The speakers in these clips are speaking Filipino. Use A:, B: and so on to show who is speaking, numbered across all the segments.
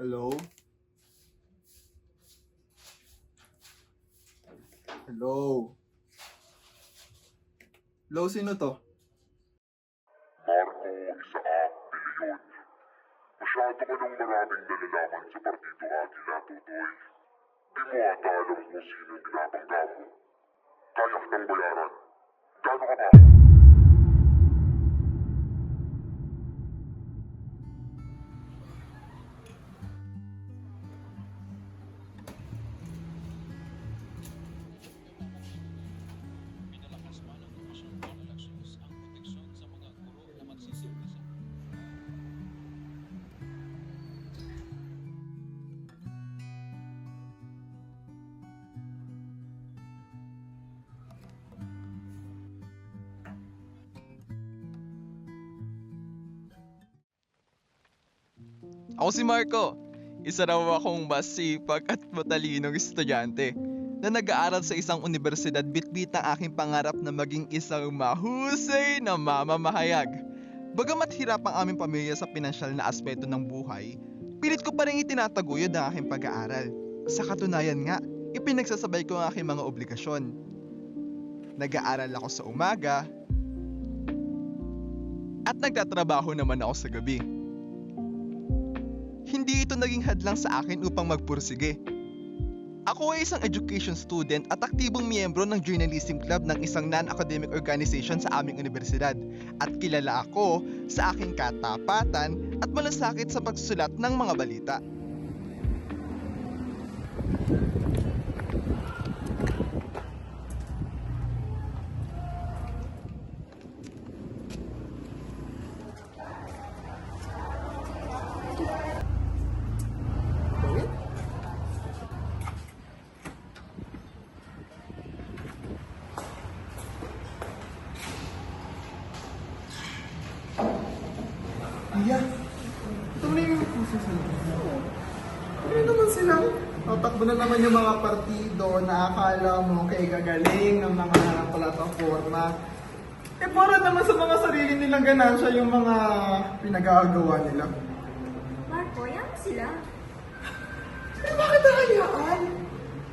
A: Hello? Hello? Hello, sino to?
B: Marco Isaac de Leon. Masyado ka nang maraming nalalaman sa Partido Agila, Totoy. Di mo ata alam kung sino yung binabangga mo. Kaya kitang bayaran. Gano'n ka ba?
C: Ako si Marco. Isa raw akong masipag at matalinong estudyante na nag-aaral sa isang universidad bitbit ang aking pangarap na maging isang mahusay na mamamahayag. Bagamat hirap ang aming pamilya sa pinansyal na aspeto ng buhay, pilit ko pa rin itinataguyod ang aking pag-aaral. Sa katunayan nga, ipinagsasabay ko ang aking mga obligasyon. Nag-aaral ako sa umaga at nagtatrabaho naman ako sa gabi hindi ito naging hadlang sa akin upang magpursige. Ako ay isang education student at aktibong miyembro ng journalism club ng isang non-academic organization sa aming universidad at kilala ako sa aking katapatan at malasakit sa pagsusulat ng mga balita.
A: Iya. Tuloy yung puso sa Ano naman silang tatakbo na naman yung mga partido na akala mo kay gagaling ng mga plataforma. Eh para naman sa mga sarili nilang ganansya yung mga pinag-aagawa nila.
D: Marco, yan sila.
A: Eh bakit nakayaan?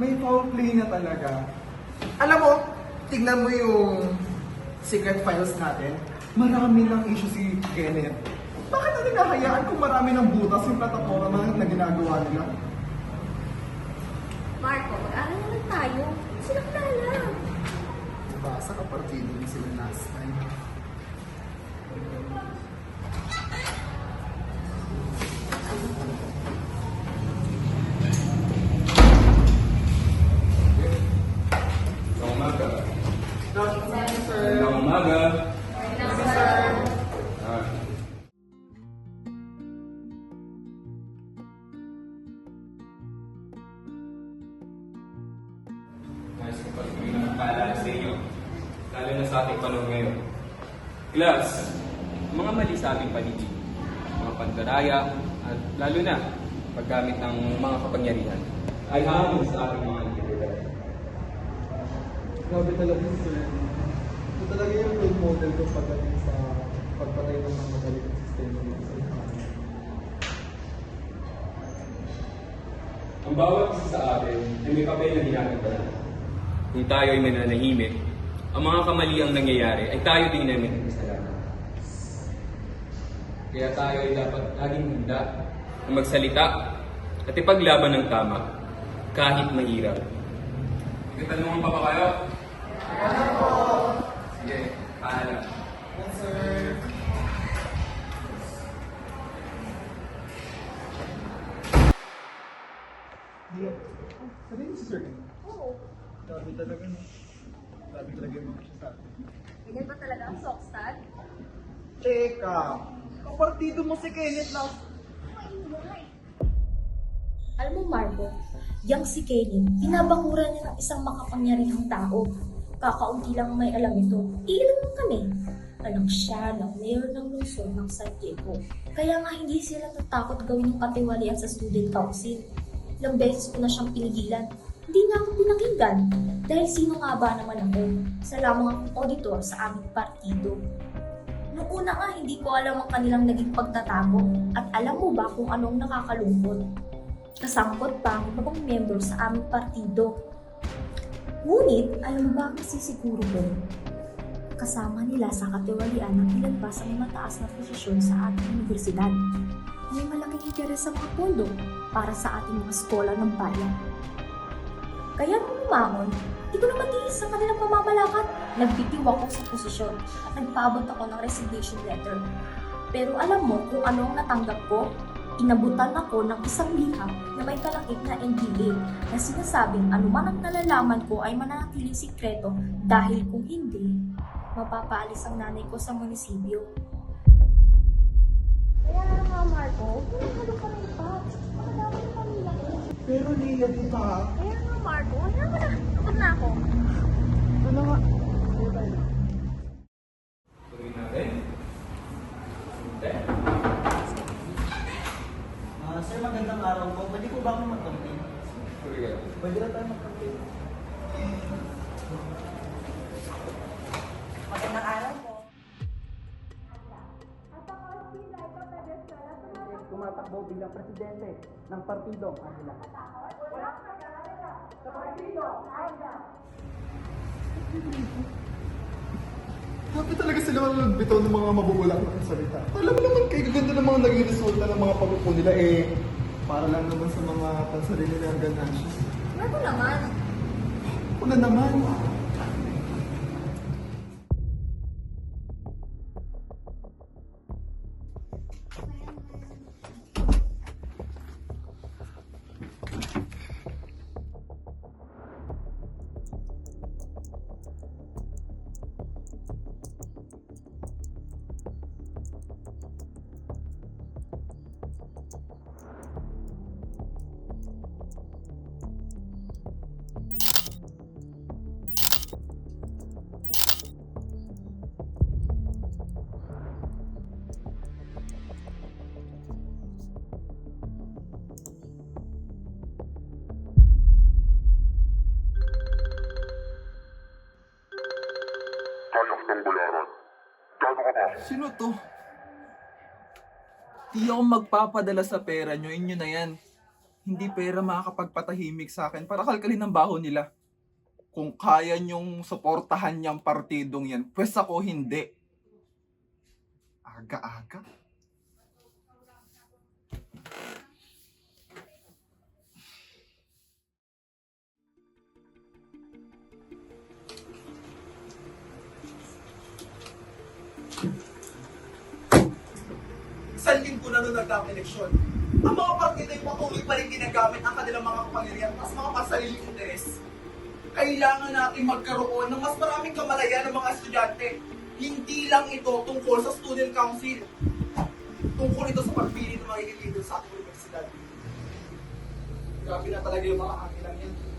A: May foul play na talaga. Alam mo, tignan mo yung secret files natin. Marami lang issue si Kenneth. Bakit natin nakayaan kung marami ng butas yung plataforma na ginagawa nila?
D: Marco, mag-aaral naman tayo. Hindi sila kilala.
A: Diba, sa kapartido niya sila last time.
E: Panahon ngayon. Class, mga mali sa ating paligid, mga pandaraya, at lalo na paggamit ng mga kapangyarihan, ay hamon sa ating mga integridad.
A: grabe talaga sir. Ito talaga yung role model ko pagdating sa pagpatay ng mga magaling ng sistema dito sa.
E: Ang bawat isa sa atin ay may papel na ginagawa. Kung tayo ay mananahimik, ang mga kamaliang nangyayari ay tayo din na may kasalanan. Kaya tayo ay dapat laging handa na magsalita at ipaglaban ng tama kahit mahirap. Nagtanungan pa ba kayo? Sige, paalam.
A: Yes, sir. Di, ano yung si sir?
D: Oo.
A: Grabe talaga, no? Grabe talaga yung mga siya sa atin.
D: Ganyan ba talaga ang Sockstad?
A: Teka, kapartido mo si Kenneth last
F: Alam mo, Marco, yang si Kenny, binabakuran niya ng isang makapangyarihang tao. Kakaunti lang may alam ito. Ilan lang kami. Anak siya ng mayor ng lungsod ng San Diego. Kaya nga hindi sila natakot gawin yung katiwalian sa student council. Ilang beses ko na siyang pinigilan. Hindi niya ako pinakinggan. Dahil sino nga ba naman ako? Sa lamang akong auditor sa aming partido. Noong una nga, hindi ko alam ang kanilang naging pagtatago. At alam mo ba kung anong nakakalungkot? Kasangkot pa ang ibang miyembro sa aming partido. Ngunit, alam ba ang masisiguro ko? Kasama nila sa katiwalian ng ilan pa sa mga mataas na posisyon sa ating universidad. May malaking interes sa mga pondo para sa ating mga eskola ng bayan. Kaya nung umamon, di ko na matiis sa kanilang pamamalakad. Nagbitiw ako sa posisyon at nagpaabot ako ng resignation letter. Pero alam mo kung ano ang natanggap ko? Inabutan ako ng isang liham na may kalakip na NDA na sinasabing anuman ang nalalaman ko ay mananatiling sikreto dahil kung hindi, mapapaalis ang nanay ko sa munisipyo. Kaya nga, Marco, pinahalo ka ng ipat. Makadami ng pamilya ko.
A: Pero Lia, di ba?
F: Kaya nga, Marco, ano mo na? Kapag na ako.
A: Ano nga?
E: Tuloy natin. Hindi.
G: Ah, sir, magandang araw po. Pwede po ba akong
E: ka.
G: Pwede na tayo mag-complain. Magandang araw po. Tumatakbo bilang presidente ng partido. Agila.
A: Happy talaga sila magbitaw ng mga mabubulak na salita. Alam mo naman kay gaganda ng mga naging resulta ng mga pagpupo nila eh. Para lang naman sa mga pansarili nilang ganansya.
D: Marco naman.
A: Una naman.
C: Sino to? Di ako magpapadala sa pera nyo, inyo na yan. Hindi pera makakapagpatahimik sa akin para kalkalin ng baho nila. Kung kaya nyong suportahan niyang partidong yan, pwes ako hindi. Aga-aga.
A: Isang linggo na nung nagkaka-eleksyon. Ang mga partido ay patuloy pa rin ginagamit ang kanilang mga kapangyarihan at mga pasariling interes. Kailangan natin magkaroon ng mas maraming kamalayan ng mga estudyante. Hindi lang ito tungkol sa student council. Tungkol ito sa pagpili ng mga leader sa ating universidad. Grabe na talaga yung mga akilang yan.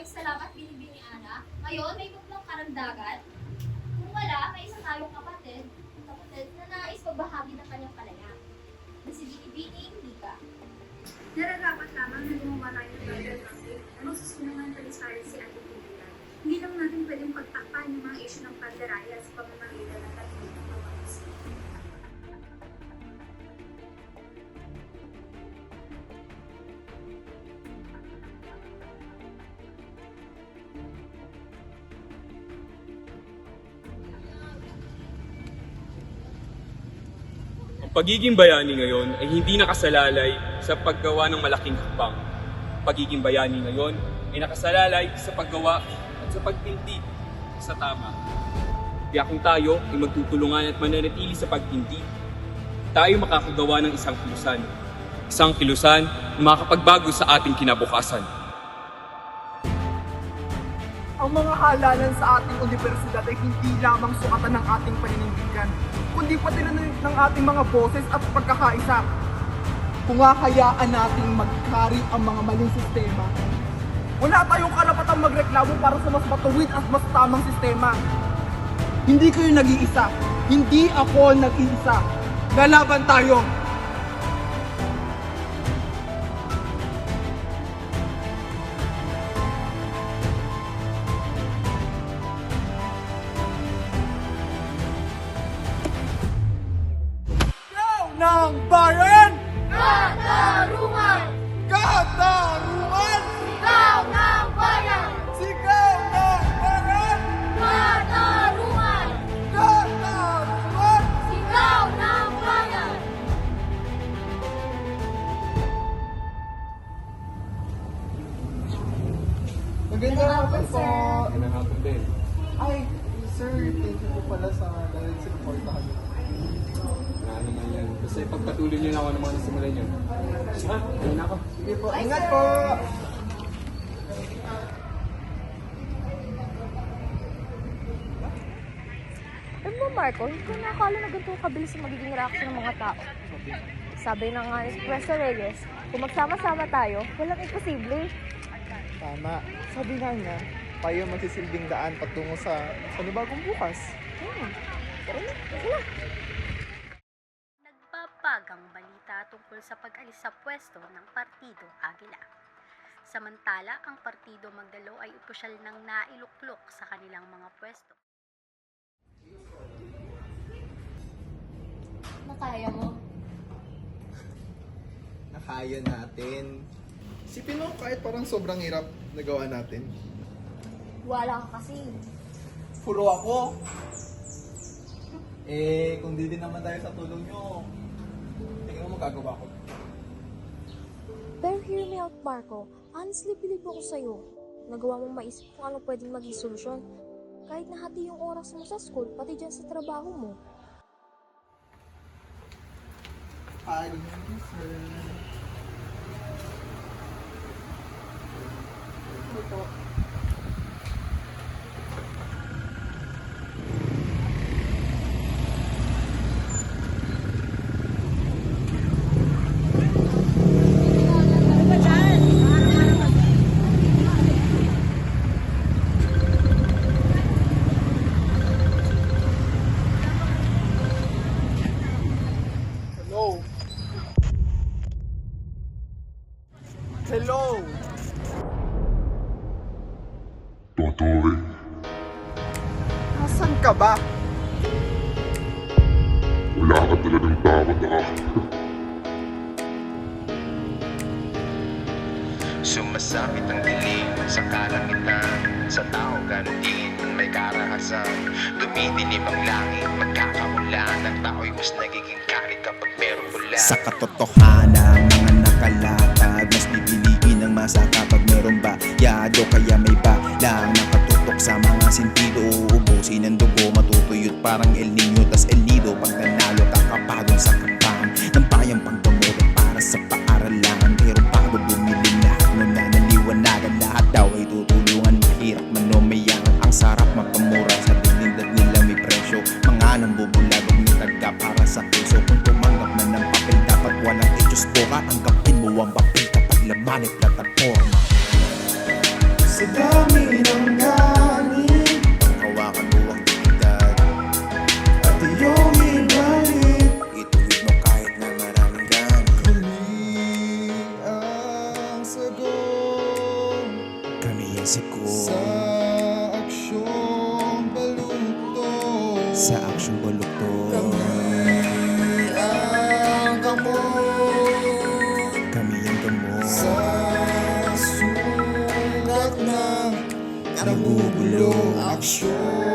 H: Maraming
D: salamat, Binibini Ana. Ngayon, may buklong karagdagan. Kung wala, may isa tayong kapatid, kapatid na nais magbahagi ng kanyang palaya. Na si Binibini Mika.
I: Nararapat lamang na gumawa ng campaign na magsusunungan transparency at integridad. Hindi lang natin pwedeng pagtakpan yung mga issue ng pandaraya sa pamamagitan ng
E: pagiging bayani ngayon ay hindi nakasalalay sa paggawa ng malaking hakbang. Ang pagiging bayani ngayon ay nakasalalay sa paggawa at sa pagtindi sa tama. Kaya kung tayo ay magtutulungan at mananatili sa pagtindi, tayo makakagawa ng isang kilusan. Isang kilusan na makakapagbago sa ating kinabukasan.
A: Ang mga halalan sa ating universidad ay hindi lamang sukatan ng ating paninindigan, kundi pati na ng ating mga boses at pagkakaisa. kung hahayaan nating magkari ang mga maling sistema. Wala tayong karapatang magreklamo para sa mas matuwid at mas tamang sistema. Hindi kayo nag-iisa. Hindi ako nag-iisa. Lalaban tayo. Ng bayan!
H: Katarungan!
A: Katarungan!
H: Ikaw ng bayan!
A: Sigaw ng bayan!
H: Katarungan!
A: Katarungan!
H: Ikaw ng bayan!
A: Magandang hapon po.
E: Magandang hapon din.
A: Ay, sir, thank you po pala sa dahil sinuportahan niyo.
E: Na ano man yan. Basta ipagpatuloy niyo na ako ng mga nasimulan niyo. Ha? Ayun ako.
A: Sige po, ingat po!
F: Alam mo, Marco, hindi ko nakakala na ganito kabilis ang magiging reaction ng mga tao. Sabi na nga ni Professor Reyes, kung magsama-sama tayo, walang imposible.
A: Tama. Sabi nga niya, tayo magsisilbing daan patungo sa panibagong bukas.
J: Nagbabagang balita tungkol sa pag-alis sa pwesto ng Partido Agila. Samantala, ang Partido Magdalo ay opisyal nang nailuklok sa kanilang mga pwesto.
D: Nakaya mo?
A: Nakaya natin. Sipin mo, kahit parang sobrang hirap nagawa natin.
D: Wala ka kasi.
A: Puro ako. Eh, kung di din naman tayo sa tulong nyo, tingnan mo magagawa ko.
F: Pero hear me out, Marco. Honestly, believe ako sa'yo. Nagawa mong maisip kung ano pwedeng maging solusyon. Kahit nahati yung oras mo sa school, pati dyan sa trabaho mo.
A: Ay, sir. Ano po? Ka ba?
B: wala ka talagang takot na
K: Sumasabit ang dilim sa kalangitan Sa tao gantiin may karahasan Dumidilim ang langit, magkakaulan. Ang tao'y mas nagiging karit kapag meron bulan.
L: Sa katotohanan, mga nakalatag Mas bibiliin ang masa kapag merong bayado Kaya may balang nakatutok sa mga sentido Uubusin ang dugo, matutuyot parang El Nino Tas El Nido, pag nanalo kakapagod sa kapan Ng bayang panggamot at para sa paaralan. Pero bago bumili lahat na naliwanagan. Lahat daw ay tutulungan, mahirap man o Ang sarap mapamura sa dinindag nila may presyo. Mga nambubulabog ng tagka para sa keso Kung tumanggap na ng papel dapat walang etos Bora tanggapin mo ang papel kapag laman ay
A: Sa
L: Kami ang
A: gamot
L: Kami ang gamot.
A: Sa sugat na
L: Nabubulong
A: aksyon